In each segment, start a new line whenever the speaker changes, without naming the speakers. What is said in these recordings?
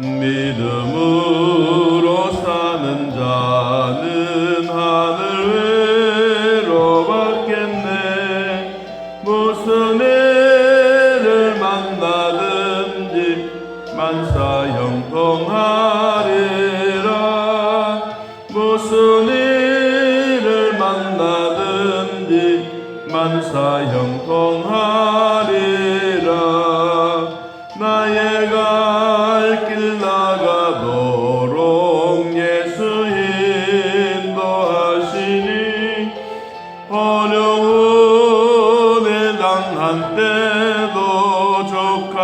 믿음으로 사는 자는 하늘 위로 받겠네. 무슨 일을 만나든지 만사 형통하리라. 무슨 일을 만나든지 만사 형통 족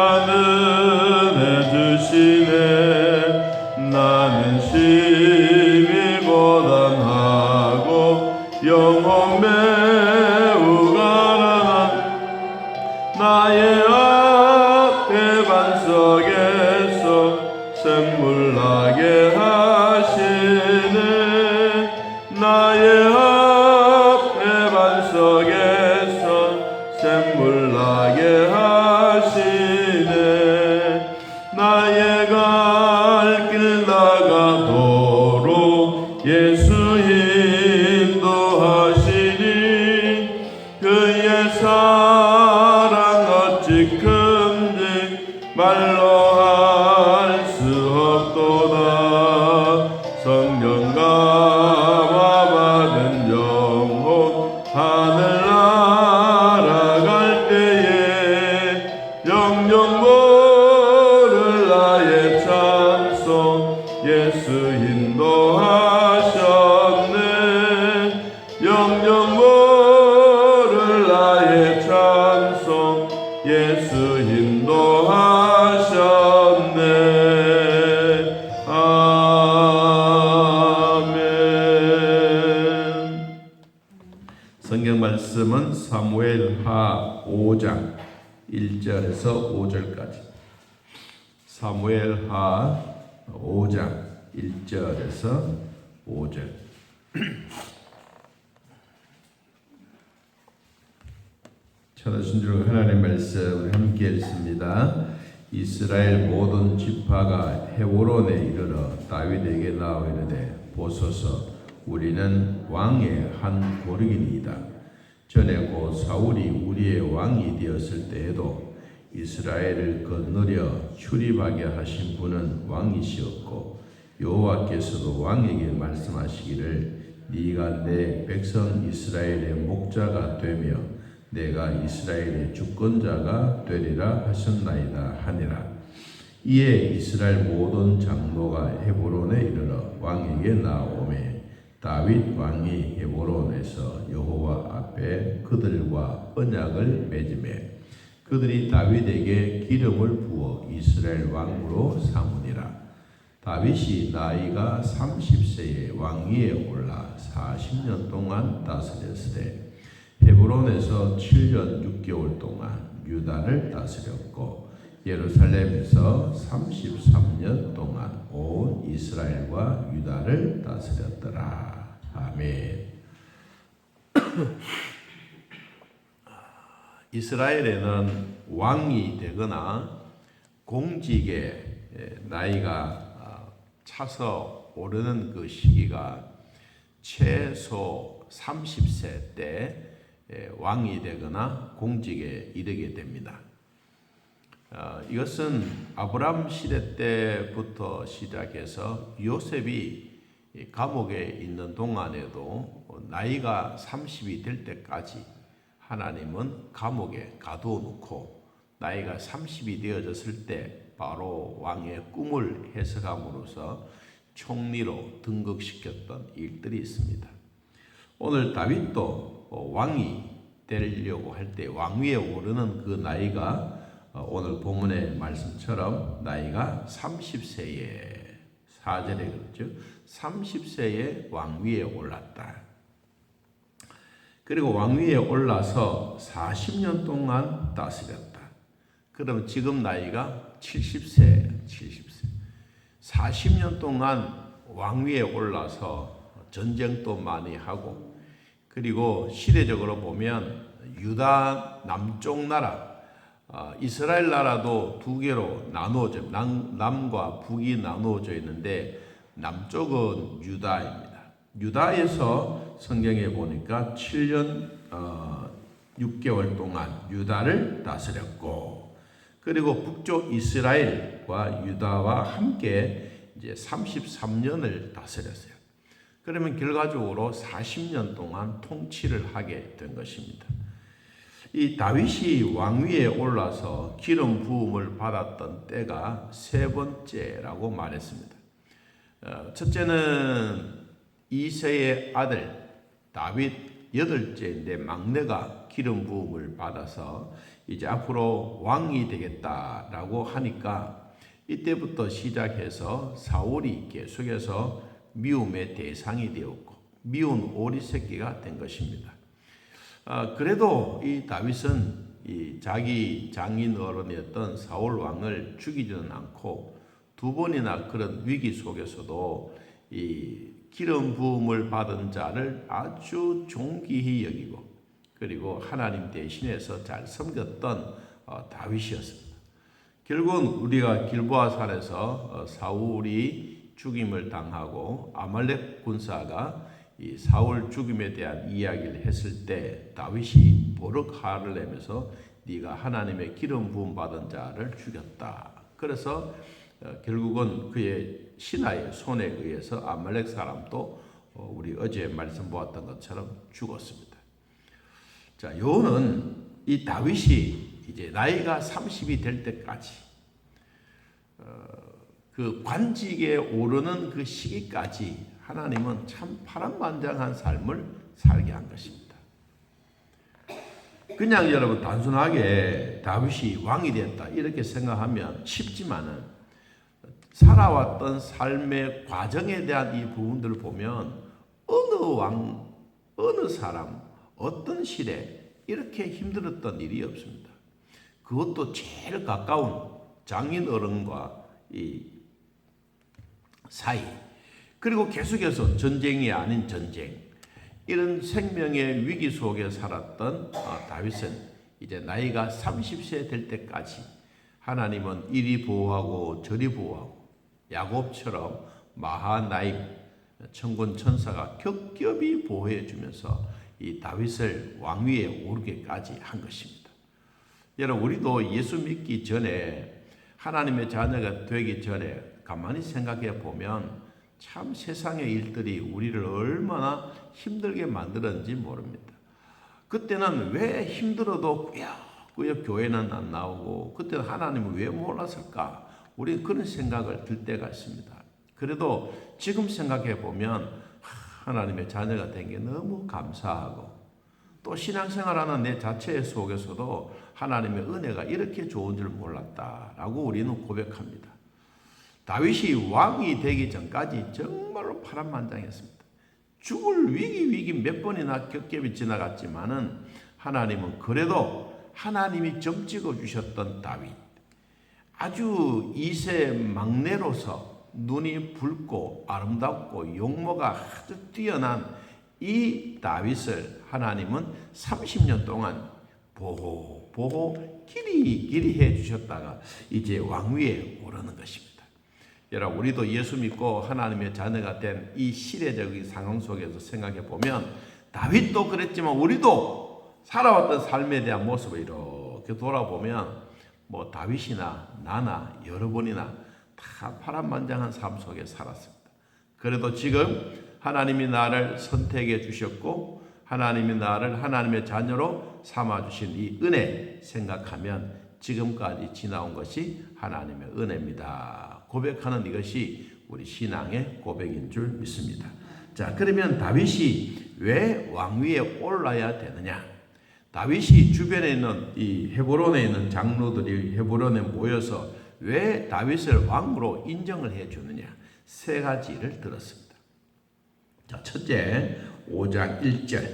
성경 말씀은 사무엘하 5장 1절에서 5절까지 사무엘하 5장 1절에서 5절 찾으신 줄 하나님의 말씀 함께 읽습니다. 이스라엘 모든 지파가 헤보론에 이르러 다윗에게 나와 이르되 보소서 우리는 왕의 한 고르기니이다. 전에 곧 사울이 우리의 왕이 되었을 때에도 이스라엘을 건너려 출입하게 하신 분은 왕이시었고 여호와께서도 왕에게 말씀하시기를 네가 내 백성 이스라엘의 목자가 되며 내가 이스라엘의 주권자가 되리라 하셨나이다 하니라. 이에 이스라엘 모든 장로가 헤브론에 이르러 왕에게 나오매 다윗 왕이 헤브론에서 여호와 앞에 그들과 언약을 맺음에 그들이 다윗에게 기름을 부어 이스라엘 왕으로 삼으니라. 다윗이 나이가 30세에 왕위에 올라 40년 동안 다스렸으되 헤브론에서 7년 6개월 동안 유다를 다스렸고 예루살렘에서 33년 동안 온 이스라엘과 유다를 다스렸더라. 아멘. 이스라엘에는 왕이 되거나 공직에 나이가 아, 차서 오르는 그 시기가 최소 30세 때 왕이 되거나 공직에 이르게 됩니다. 어, 이것은 아브람 시대 때부터 시작해서 요셉이 감옥에 있는 동안에도 나이가 30이 될 때까지 하나님은 감옥에 가두어 놓고 나이가 30이 되어졌을 때 바로 왕의 꿈을 해석함으로써 총리로 등극시켰던 일들이 있습니다. 오늘 다윗도 왕이 되려고 할 때 왕위에 오르는 그 나이가 오늘 본문의 말씀처럼 나이가 30세에 사절에 그렇죠. 30세에 왕위에 올랐다. 그리고 왕위에 올라서 40년 동안 다스렸다. 그럼 지금 나이가 70세, 70세. 40년 동안 왕위에 올라서 전쟁도 많이 하고 그리고 시대적으로 보면 유다 남쪽 나라 어, 이스라엘 나라도 두 개로 나누어져 남, 남과 북이 나누어져 있는데 남쪽은 유다입니다. 유다에서 성경에 보니까 7년 어, 6개월 동안 유다를 다스렸고 그리고 북쪽 이스라엘과 유다와 함께 이제 33년을 다스렸어요. 그러면 결과적으로 40년 동안 통치를 하게 된 것입니다. 이 다윗이 왕위에 올라서 기름 부음을 받았던 때가 세 번째라고 말했습니다. 어, 첫째는 이세의 아들 다윗 여덟째인데 막내가 기름 부음을 받아서 이제 앞으로 왕이 되겠다라고 하니까 이때부터 시작해서 사울이 계속해서 미움의 대상이 되었고 미운 오리 새끼가 된 것입니다. 아, 그래도 이 다윗은 이 자기 장인 어른이었던 사울 왕을 죽이지는 않고 두 번이나 그런 위기 속에서도 이 기름 부음을 받은 자를 아주 존귀히 여기고 그리고 하나님 대신해서 잘 섬겼던 어, 다윗이었습니다. 결국은 우리가 길보아 산에서 어, 사울이 죽임을 당하고 아말렉 군사가 이 사울 죽임에 대한 이야기를 했을 때 다윗이 보륵 화를 내면서 네가 하나님의 기름 부음 받은 자를 죽였다. 그래서 어, 결국은 그의 신하의 손에 의해서 아말렉 사람도 어, 우리 어제 말씀 보았던 것처럼 죽었습니다. 자, 요는 이 다윗이 이제 나이가 30이 될 때까지 어, 그 관직에 오르는 그 시기까지 하나님은 참 파란만장한 삶을 살게 한 것입니다. 그냥 여러분 단순하게 다윗이 왕이 됐다 이렇게 생각하면 쉽지만은 살아왔던 삶의 과정에 대한 이 부분들을 보면 어느 왕, 어느 사람, 어떤 시대 이렇게 힘들었던 일이 없습니다. 그것도 제일 가까운 장인 어른과 이 사이 그리고 계속해서 전쟁이 아닌 전쟁 이런 생명의 위기 속에 살았던 어, 다윗은 이제 나이가 30세 될 때까지 하나님은 이리 보호하고 저리 보호하고 야곱처럼 마하나임 천군 천사가 겹겹이 보호해 주면서 이 다윗을 왕위에 오르게까지 한 것입니다. 여러분 우리도 예수 믿기 전에 하나님의 자녀가 되기 전에 가만히 생각해 보면 참 세상의 일들이 우리를 얼마나 힘들게 만들었는지 모릅니다. 그때는 왜 힘들어도 꾸역꾸역 교회는 안 나오고 그때는 하나님을 왜 몰랐을까? 우리 그런 생각을 들 때가 있습니다. 그래도 지금 생각해 보면 하나님의 자녀가 된 게 너무 감사하고 또 신앙생활하는 내 자체 속에서도 하나님의 은혜가 이렇게 좋은 줄 몰랐다라고 우리는 고백합니다. 다윗이 왕이 되기 전까지 정말로 파란만장했습니다. 죽을 위기 위기 몇 번이나 겹겹이 지나갔지만은 하나님은 그래도 하나님이 점 찍어 주셨던 다윗 아주 이세 막내로서 눈이 붉고 아름답고 용모가 아주 뛰어난 이 다윗을 하나님은 30년 동안 보호 보호 길이 길이 해 주셨다가 이제 왕위에 오르는 것입니다. 여러분 우리도 예수 믿고 하나님의 자녀가 된 이 시대적인 상황 속에서 생각해 보면 다윗도 그랬지만 우리도 살아왔던 삶에 대한 모습을 이렇게 돌아보면 뭐 다윗이나 나나 여러분이나 다 파란만장한 삶 속에 살았습니다. 그래도 지금 하나님이 나를 선택해 주셨고 하나님이 나를 하나님의 자녀로 삼아 주신 이 은혜 생각하면 지금까지 지나온 것이 하나님의 은혜입니다. 고백하는 이것이 우리 신앙의 고백인 줄 믿습니다. 자, 그러면 다윗이 왜 왕위에 올라야 되느냐? 다윗이 주변에 있는 이 헤브론에 있는 장로들이 헤브론에 모여서 왜 다윗을 왕으로 인정을 해 주느냐? 세 가지를 들었습니다. 자, 첫째, 5장 1절.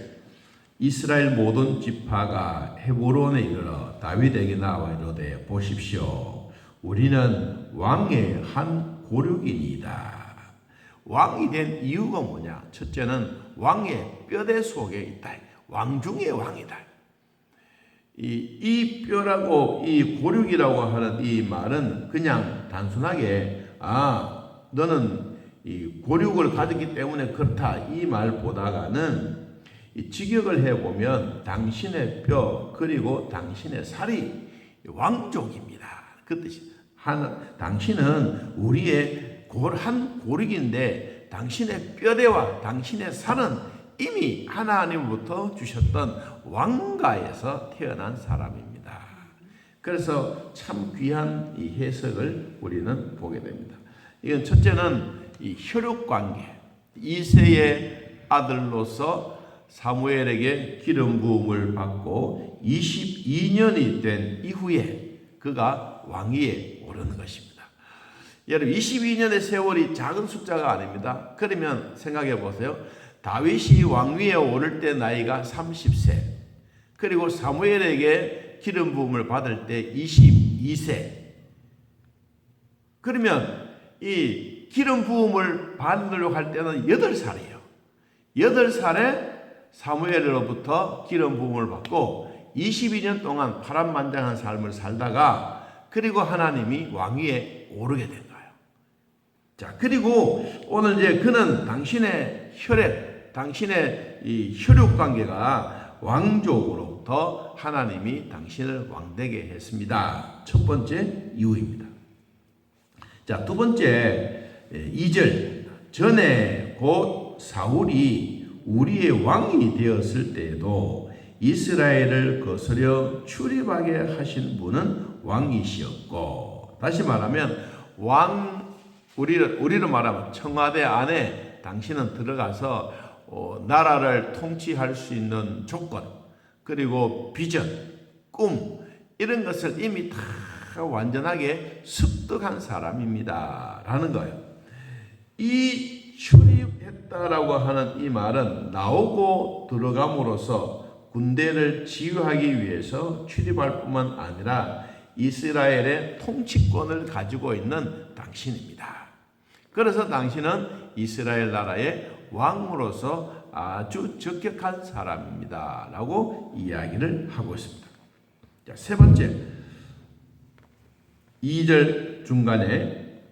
이스라엘 모든 지파가 헤브론에 이르러 다윗에게 나와 이르되 보십시오. 우리는 왕의 한 고륙이니이다. 왕이 된 이유가 뭐냐? 첫째는 왕의 뼈대 속에 있다. 왕 중의 왕이다. 이, 이 뼈라고 이 고륙이라고 하는 이 말은 그냥 단순하게 아 너는 이 고륙을 가졌기 때문에 그렇다 이 말보다가는 이 직역을 해 보면 당신의 뼈 그리고 당신의 살이 왕족입니다. 그 뜻이 한 당신은 우리의 골한 고륙인데 당신의 뼈대와 당신의 살은 이미 하나님부터 주셨던 왕가에서 태어난 사람입니다. 그래서 참 귀한 이 해석을 우리는 보게 됩니다. 이건 첫째는 이 혈육 관계. 이세의 아들로서 사무엘에게 기름 부음을 받고 22년이 된 이후에 그가 왕위에 오르는 것입니다. 여러분 22년의 세월이 작은 숫자가 아닙니다. 그러면 생각해 보세요. 다윗이 왕위에 오를 때 나이가 30세. 그리고 사무엘에게 기름 부음을 받을 때 22세. 그러면 이 기름 부음을 받으려고 할 때는 8살이에요. 8살에 사무엘로부터 기름 부음을 받고 22년 동안 파란만장한 삶을 살다가 그리고 하나님이 왕위에 오르게 된 거예요. 자, 그리고 오늘 이제 그는 당신의 혈액, 당신의 이 혈육 관계가 왕족으로부터 하나님이 당신을 왕되게 했습니다. 첫 번째 이유입니다. 자, 두 번째 2절 전에 곧 사울이 우리의 왕이 되었을 때에도 이스라엘을 거스려 출입하게 하신 분은 왕이시었고 다시 말하면 왕 우리를 우리로 말하면 청와대 안에 당신은 들어가서 어, 나라를 통치할 수 있는 조건 그리고 비전, 꿈 이런 것을 이미 다 완전하게 습득한 사람입니다 라는 거예요. 이 출입했다라고 하는 이 말은 나오고 들어감으로써 군대를 지휘하기 위해서 출입할 뿐만 아니라 이스라엘의 통치권을 가지고 있는 당신입니다. 그래서 당신은 이스라엘 나라의 왕으로서 아주 적격한 사람입니다. 라고 이야기를 하고 있습니다. 자, 세 번째. 2절 중간에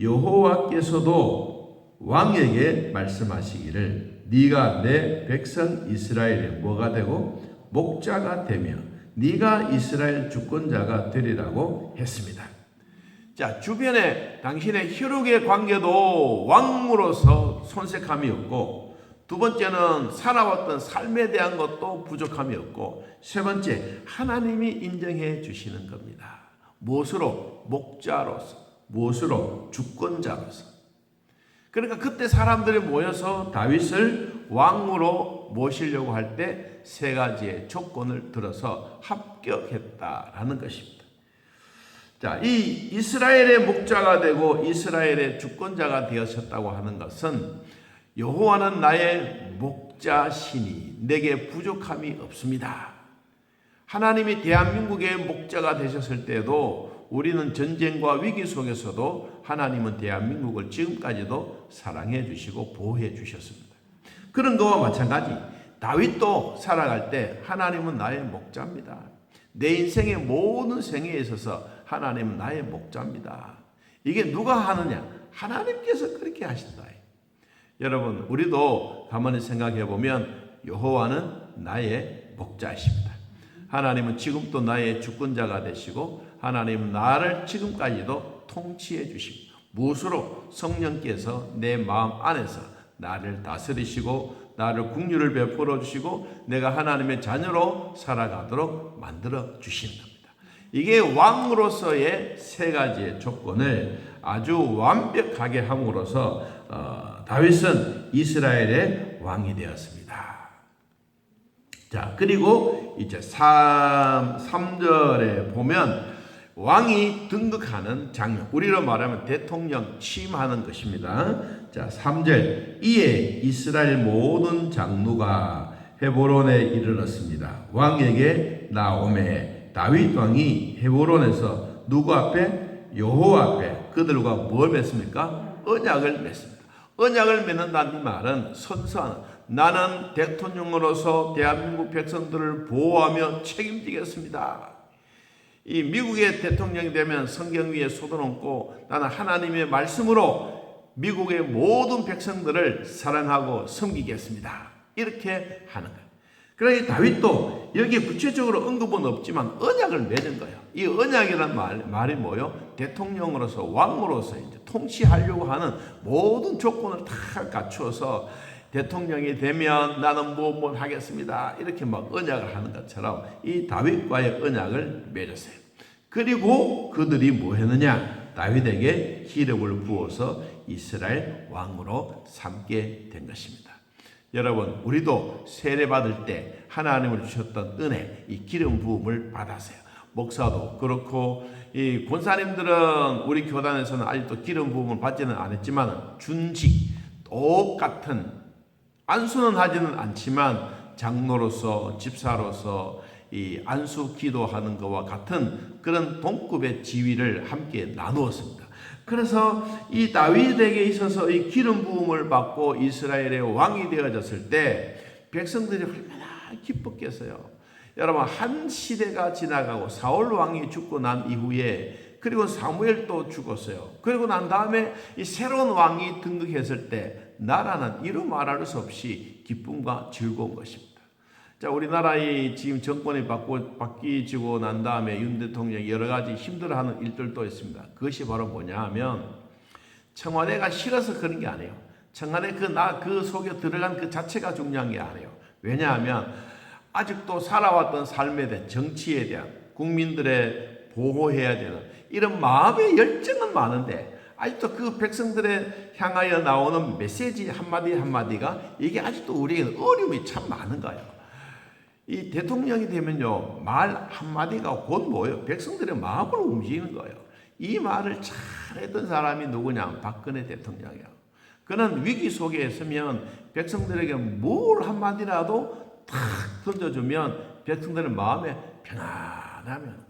여호와께서도 왕에게 말씀하시기를 네가 내 백성 이스라엘의 뭐가 되고 목자가 되며 네가 이스라엘 주권자가 되리라고 했습니다. 자, 주변에 당신의 혈육의 관계도 왕으로서 손색함이 없고 두 번째는 살아왔던 삶에 대한 것도 부족함이 없고 세 번째 하나님이 인정해 주시는 겁니다. 무엇으로 목자로서 무엇으로 주권자로서 그러니까 그때 사람들이 모여서 다윗을 왕으로 모시려고 할 때 세 가지의 조건을 들어서 합격했다라는 것입니다. 자, 이 이스라엘의 목자가 되고 이스라엘의 주권자가 되었었다고 하는 것은 여호와는 나의 목자시니 내게 부족함이 없습니다. 하나님이 대한민국의 목자가 되셨을 때도 우리는 전쟁과 위기 속에서도 하나님은 대한민국을 지금까지도 사랑해 주시고 보호해 주셨습니다. 그런 거와 마찬가지 다윗도 살아갈 때 하나님은 나의 목자입니다. 내 인생의 모든 생에 있어서 하나님은 나의 목자입니다. 이게 누가 하느냐? 하나님께서 그렇게 하신다. 여러분, 우리도 가만히 생각해 보면 여호와는 나의 목자이십니다. 하나님은 지금도 나의 주권자가 되시고 하나님은 나를 지금까지도 통치해 주십니다. 무엇으로 성령께서 내 마음 안에서 나를 다스리시고 나를 국류를 베풀어 주시고 내가 하나님의 자녀로 살아가도록 만들어 겁니다. 이게 왕으로서의 세 가지의 조건을 아주 완벽하게 함으로써 어, 다윗은 이스라엘의 왕이 되었습니다. 자, 그리고 이제 3, 3절에 보면 왕이 등극하는 장면, 우리로 말하면 대통령 취임하는 것입니다. 자, 3절. 이에 이스라엘 모든 장로가 헤보론에 이르렀습니다. 왕에게 나오매 다윗 왕이 헤보론에서 누구 앞에 여호와 앞에 그들과 뭘 맺습니까? 언약을 맺습니다. 언약을 맺는다는 이 말은 선서하는 나는 대통령으로서 대한민국 백성들을 보호하며 책임지겠습니다. 이 미국의 대통령이 되면 성경 위에 쏟아놓고 나는 하나님의 말씀으로 미국의 모든 백성들을 사랑하고 섬기겠습니다. 이렇게 하는 거예요. 그러니 다윗도 여기에 구체적으로 언급은 없지만 언약을 맺은 거예요. 이 언약이란 말, 말이 뭐요? 대통령으로서 왕으로서 이제 통치하려고 하는 모든 조건을 다 갖추어서 대통령이 되면 나는 뭐, 뭐 하겠습니다. 이렇게 막 언약을 하는 것처럼 이 다윗과의 언약을 맺었어요. 그리고 그들이 뭐 했느냐? 다윗에게 기름을 부어서 이스라엘 왕으로 삼게 된 것입니다. 여러분, 우리도 세례 받을 때 하나님을 주셨던 은혜, 이 기름 부음을 받았어요. 목사도 그렇고 이 권사님들은 우리 교단에서는 아직도 기름 부음을 받지는 않았지만 준직 똑같은 안수는 하지는 않지만 장로로서 집사로서 이 안수 기도하는 것과 같은 그런 동급의 지위를 함께 나누었습니다. 그래서 이 다윗에게 있어서 이 기름 부음을 받고 이스라엘의 왕이 되어졌을 때 백성들이 얼마나 기뻤겠어요. 여러분 한 시대가 지나가고 사울 왕이 죽고 난 이후에 그리고 사무엘도 죽었어요. 그리고 난 다음에 이 새로운 왕이 등극했을 때 나라는 이루 말할 수 없이 기쁨과 즐거운 것입니다. 자, 우리나라의 지금 정권이 바꾸, 바뀌지고 난 다음에 윤 대통령이 여러 가지 힘들어하는 일들도 있습니다. 그것이 바로 뭐냐 하면 청와대가 싫어서 그런 게 아니에요. 청와대 그, 나, 그 속에 들어간 그 자체가 중요한 게 아니에요. 왜냐하면 아직도 살아왔던 삶에 대한 정치에 대한 국민들의 보호해야 되는 이런 마음의 열정은 많은데 아직도 그 백성들의 향하여 나오는 메시지 한마디 한마디가 이게 아직도 우리에게 어려움이 참 많은 거예요. 이 대통령이 되면요, 말 한마디가 곧 뭐예요? 백성들의 마음을 움직이는 거예요. 이 말을 잘했던 사람이 누구냐? 박근혜 대통령이야. 그는 위기 속에 있으면 백성들에게 뭘 한마디라도 탁 던져주면 백성들의 마음에 편안하면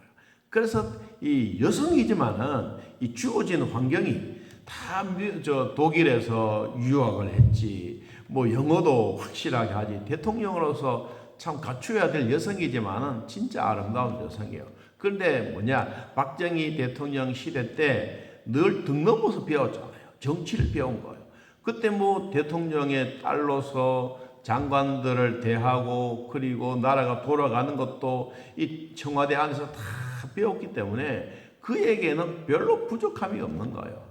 그래서 이 여성이지만은 이 주어진 환경이 다 저 독일에서 유학을 했지 뭐 영어도 확실하게 하지 대통령으로서 참 갖춰야 될 여성이지만은 진짜 아름다운 여성이에요. 그런데 뭐냐 박정희 대통령 시대 때 늘등 넘어서 배웠잖아요. 정치를 배운 거예요. 그때 뭐 대통령의 딸로서 장관들을 대하고 그리고 나라가 돌아가는 것도 이 청와대 안에서 다 배웠기 때문에 그에게는 별로 부족함이 없는 거예요.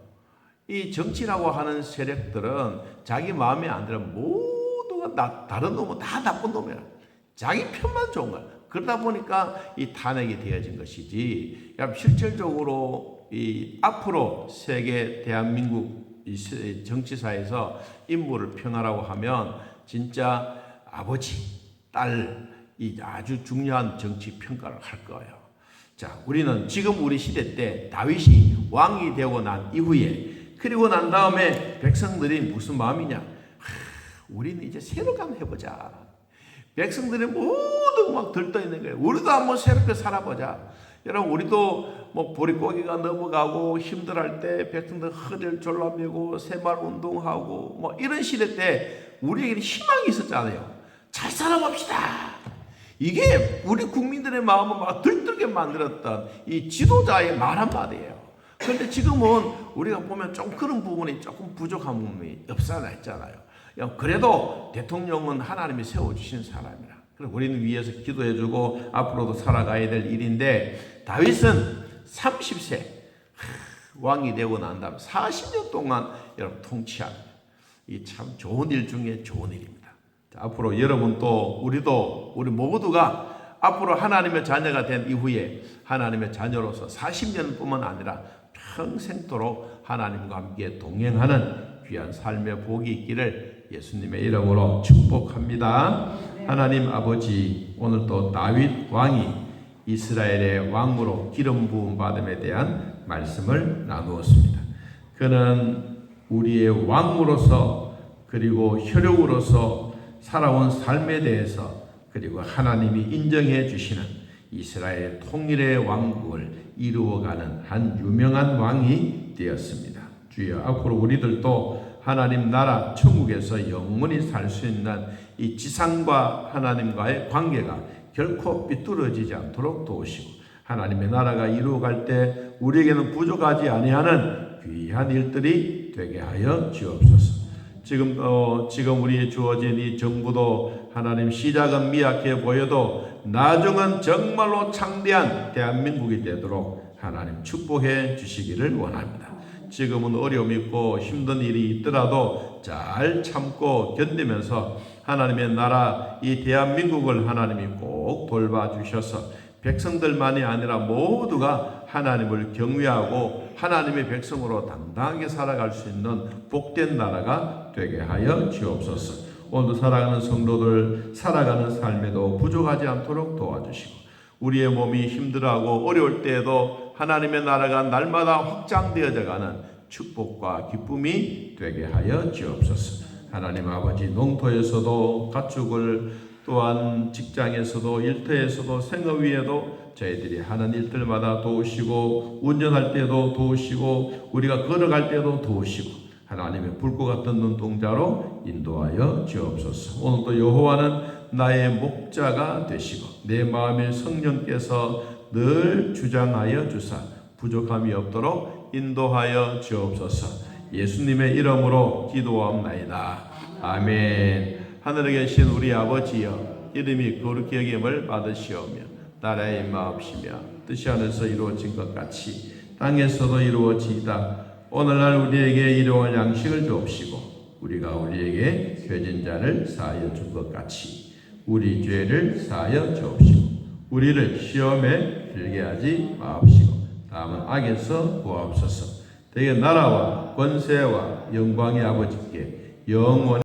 이 정치라고 하는 세력들은 자기 마음에 안 들어 모두가 나, 다른 놈은 다 나쁜 놈이야. 자기 편만 좋은 거야. 그러다 보니까 이 탄핵이 되어진 것이지. 실질적으로 이 앞으로 세계 대한민국 정치사에서 인물을 평하라고 하면 진짜 아버지, 딸, 이 아주 중요한 정치 평가를 할 거예요. 자, 우리는 지금 우리 시대 때 다윗이 왕이 되고 난 이후에 그리고 난 다음에 백성들이 무슨 마음이냐? 하, 우리는 이제 새로 한번 해보자. 백성들이 모두 막 들떠 있는 거예요. 우리도 한번 새롭게 살아보자. 여러분, 우리도 뭐 보릿고기가 넘어가고 힘들할 때 백성들 허리를 졸라매고 새말 운동하고 뭐 이런 시대 때 우리에게 희망이 있었잖아요. 잘 살아봅시다. 이게 우리 국민들의 마음을 막 들뜨게 만들었던 이 지도자의 말 한마디예요. 그런데 지금은 우리가 보면 좀 그런 부분이 조금 부족한 부분이 없어나 있잖아요. 그래도 대통령은 하나님이 세워주신 사람이라. 그래 우리는 위에서 기도해주고 앞으로도 살아가야 될 일인데 다윗은 30세 왕이 되고 난 다음 40년 동안 여러분 통치합니다. 이 참 좋은 일 중에 좋은 일입니다. 자, 앞으로 여러분 또 우리도 우리 모두가 앞으로 하나님의 자녀가 된 이후에 하나님의 자녀로서 40년뿐만 아니라 평생도록 하나님과 함께 동행하는 귀한 삶의 복이 있기를 예수님의 이름으로 축복합니다. 하나님 아버지 오늘 또 다윗 왕이 이스라엘의 왕으로 기름 부음 받음에 대한 말씀을 나누었습니다. 그는 우리의 왕으로서 그리고 혈육으로서 살아온 삶에 대해서 그리고 하나님이 인정해 주시는 이스라엘 통일의 왕국을 이루어가는 한 유명한 왕이 되었습니다. 주여 앞으로 우리들도 하나님 나라 천국에서 영원히 살 수 있는 이 지상과 하나님과의 관계가 결코 삐뚤어지지 않도록 도우시고 하나님의 나라가 이루어갈 때 우리에게는 부족하지 아니하는 귀한 일들이 되게 하여 주옵소서. 지금 어 지금 우리의 주어진 이 정부도 하나님 시작은 미약해 보여도 나중은 정말로 창대한 대한민국이 되도록 하나님 축복해 주시기를 원합니다. 지금은 어려움이 있고 힘든 일이 있더라도 잘 참고 견디면서 하나님의 나라 이 대한민국을 하나님이 꼭 돌봐 주셔서 백성들만이 아니라 모두가 하나님을 경외하고 하나님의 백성으로 당당하게 살아갈 수 있는 복된 나라가 되게 하여 주옵소서. 오늘도 살아가는 성도들 살아가는 삶에도 부족하지 않도록 도와주시고 우리의 몸이 힘들어하고 어려울 때에도 하나님의 나라가 날마다 확장되어져 가는 축복과 기쁨이 되게 하여 주옵소서. 하나님 아버지 농토에서도 가축을 또한 직장에서도 일터에서도 생업 위에도 저희들이 하는 일들마다 도우시고 운전할 때도 도우시고 우리가 걸어갈 때도 도우시고 하나님의 불꽃 같은 눈동자로 인도하여 주옵소서. 오늘도 여호와는 나의 목자가 되시고 내 마음의 성령께서 늘 주장하여 주사 부족함이 없도록 인도하여 주옵소서. 예수님의 이름으로 기도하옵나이다. 아멘. 하늘에 계신 우리 아버지여 이름이 거룩히 여김을 받으시오며 나라의 임하옵시며 뜻이 하늘에서 이루어진 것 같이 땅에서도 이루어지이다. 오늘날 우리에게 일용할 양식을 주옵시고 우리가 우리에게 죄진 자를 사하여 준 것 같이 우리 죄를 사하여 주옵시고 우리를 시험에 들게 하지 마옵시고 다음은 악에서 구하옵소서. 대개 나라와 권세와 영광의 아버지께 영원